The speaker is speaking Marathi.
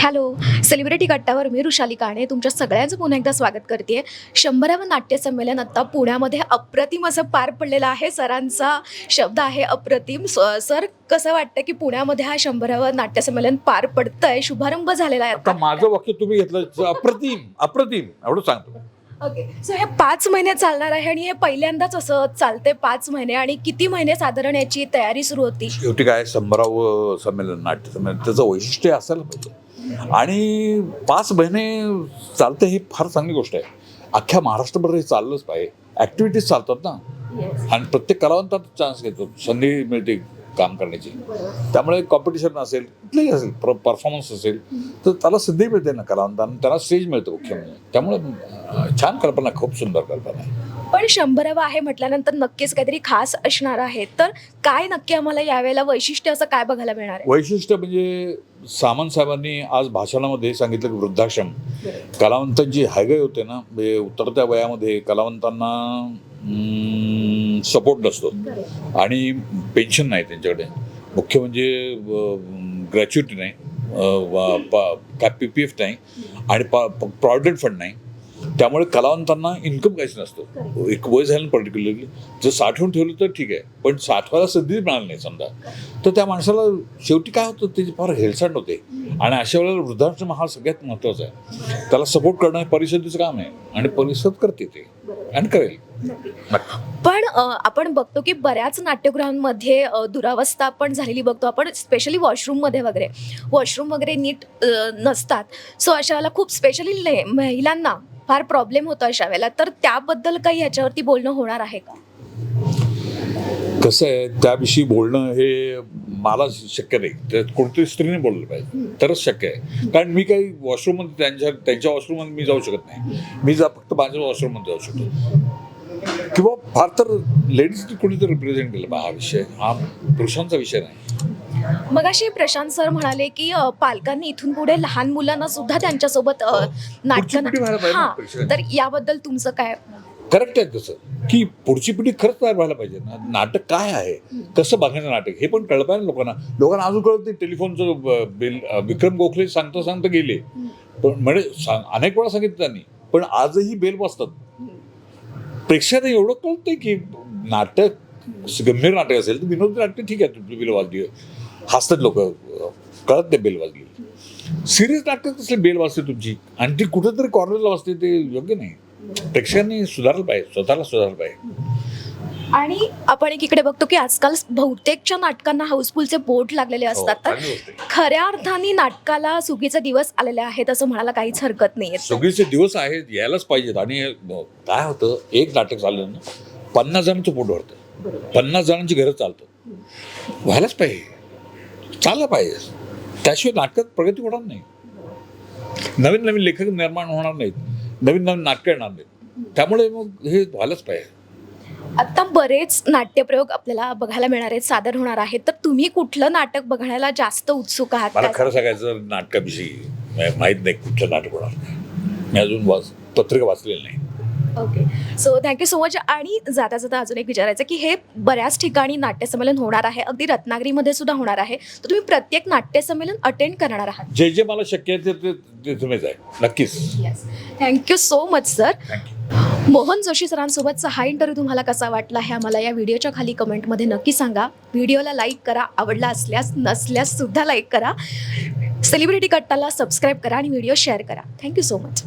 हॅलो सेलिब्रिटी कट्टावर मी रुशाली काणे. तुमच्या सगळ्यांचं पुन्हा एकदा स्वागत करते शंभरावं नाट्य संमेलन आत्ता पुण्यामध्ये अप्रतिम असं पार पडलेलं आहे. सरांचा शब्द आहे अप्रतिम. सर कसं वाटतं की पुण्यामध्ये हा शंभरावं नाट्य संमेलन पार पडतंय? शुभारंभ झालेला आता आहे माझं वाक्य तुम्ही घेतलं. अप्रतिम अप्रतिम. एवढं सांगतो. ओके सो हे पाच महिने चालणार आहे आणि हे पहिल्यांदाच असं चालते पाच महिने. आणि किती महिने साधारण याची तयारी सुरू होती? शेवटी काय शंभरावं संमेलन नाट्य संमेलन त्याचं वैशिष्ट्य असायला पाहिजे. आणि पाच महिने चालतं ही फार चांगली गोष्ट आहे. अख्ख्या महाराष्ट्रभर हे चाललंच पाहिजे. ॲक्टिव्हिटीज चालतात ना. आणि प्रत्येक कलावंतात चान्स घेतो. संधी मिळते. काम करण्याची. त्यामुळे कॉम्पिटिशन असेल कुठलंही असेल परफॉर्मन्स असेल तर त्याला संधी मिळते ना कलावंतांना त्यांना स्टेज मिळतं मुख्य म्हणजे त्यामुळे छान कल्पना खूप सुंदर कल्पना आहे. पण शंभरावं आहे म्हटल्यानंतर नक्कीच काहीतरी खास असणार आहे. तर काय नक्की आम्हाला यावेळेला वैशिष्ट्य असं काय बघायला मिळणार आहे? वैशिष्ट्य म्हणजे सामंत साहेबांनी आज भाषणामध्ये सांगितलं की वृद्धाश्रम. कलावंतांची हायगाई होते ना. म्हणजे उतरत्या वयामध्ये कलावंतांना सपोर्ट नसतो. आणि पेन्शन नाही त्यांच्याकडे. मुख्य म्हणजे ग्रॅच्युटी नाही काय पी पी एफ नाही आणि प्रॉव्हिडंट फंड नाही. त्यामुळे कलावंतांना इन्कम काहीच नसतं. एक वय झालं पर्टिक्युलरली. जर साठवून ठेवलं तर ठीक आहे. पण साठवायला संधीच मिळाली नाही समजा. तर त्या माणसाला शेवटी काय होतं? त्याची फार हेळसांड होते. आणि अशा वेळेला वृद्धाश्रम हा सगळ्यात महत्त्वाचा आहे. त्याला सपोर्ट करणं हे परिषदेचं काम आहे. आणि परिषद करते ते. आणि करेल. पण आपण बघतो की बऱ्याच नाट्यगृहांमध्ये दुरावस्था पण झालेली बघतो आपण स्पेशली वॉशरूममध्ये वगैरे. वॉशरूम वगैरे नीट नसतात. सो अशा वेळेला खूप स्पेशली महिलांना फार प्रॉब्लेम होतो अशा वेळेला. तर त्याबद्दल काही ह्याच्यावरती बोलणं होणार आहे का? कसं आहे त्याविषयी बोलणं हे मला शक्य नाही. तर कोणत्याही स्त्रीने बोललं पाहिजे. तरच शक्य आहे. कारण मी काही वॉशरूममध्ये त्यांच्या त्यांच्या वॉशरूममध्ये मी जाऊ शकत नाही. मी जा फक्त माझ्या वॉशरूममध्ये जाऊ शकतो. किंवा फार तर लेडीजनी कोणीतरी रिप्रेझेंट केलं बा हा विषय. हा पुरुषांचा विषय नाही. मग अशी प्रशांत सर म्हणाले की अ, पालकांनी इथून पुढे लहान मुलांना सुद्धा त्यांच्यासोबत अ, नाटकं पुढची पिढी व्हायला पाहिजे ना हां. प्रेक्षकांची. तर याबद्दल तुमचं काय? करेक्ट आहे तसं. की पुढची पिढी खरंच तयार व्हायला पाहिजे ना. नाटक काय आहे? कसं बघायचं नाटक? हे पण कळलं पाहिजे ना लोकांना. लोकांना अजून कळत नाही. टेलिफोनचं ब- बिल अ, विक्रम गोखले सांगता सांगता गेले. पण म्हणजे सांग अनेक वेळा सांगितलं त्यांनी. पण आजही बेल वाजतात. प्रेक्षकांना एवढं कळतंय की नाटक गंभीर नाटक असेल तर विनोदी नाट्य ठीक आहे तुमची बिल वाजली. हसतात लोक. कळत नाही बेल वाजली. सिरियस नाटक असले बेल वाजते तुमची? आणि ती कुठेतरी कॉर्नरला वाजते ते योग्य नाही. प्रेक्षकांनी सुधारलं पाहिजे स्वतःला सुधारलं पाहिजे. आणि आपण एकीकडे बघतो की आजकाल बहुतेकच्या नाटकांना हाऊसफुलचे बोर्ड लागलेले हो, असतात. तर. खऱ्या अर्थाने नाटकाला सुगीचे दिवस आलेले आहेत असं म्हणायला काहीच हरकत नाही सगळीचे दिवस आहेत यायलाच पाहिजेत. आणि काय होतं एक नाटक झालं ना पन्नास जणांचं पोट भरतं. पन्नास जणांची घरं चालतं. व्हायलाच पाहिजे. चाललं पाहिजे. त्याशिवाय नाटकात प्रगती होणार नाही. नवीन नवीन लेखक निर्माण होणार नाहीत. नवीन नवीन नाटकं येणार नाहीत. त्यामुळे मग हे व्हायलाच पाहिजे. आता बरेच नाट्यप्रयोग आपल्याला बघायला मिळणार आहेत सादर होणार आहेत. तर तुम्ही कुठलं नाटक बघण्याला जास्त उत्सुक आहात? मला खरं सांगायचं नाटकाविषयी माहीत नाही कुठलं नाटक होणार. मी अजून वाच पत्रिका वाचलेली नाही. Okay. So thank you so much आणि जाता जाता अजून एक विचारायचं की हे बऱ्याच ठिकाणी नाट्यसंमेलन होणार आहे. अगदी रत्नागिरीमध्ये सुद्धा होणार आहे. तर तुम्ही प्रत्येक नाट्यसंमेलन अटेंड करणार आहात. जे जे मला शक्य आहे ते- तुम्हीच आहे. नक्कीच. Yes thank you so much sir Mohan Joshi सरांसोबतचा हा इंटरव्ह्यू तुम्हाला कसा वाटला हे आम्हाला या व्हिडिओच्या खाली कमेंटमध्ये नक्की सांगा. व्हिडिओला लाईक करा आवडला असल्यास नसल्यास सुद्धा लाईक करा. सेलिब्रिटी कट्टाला सबस्क्राईब करा आणि व्हिडिओ शेअर करा. Thank you so much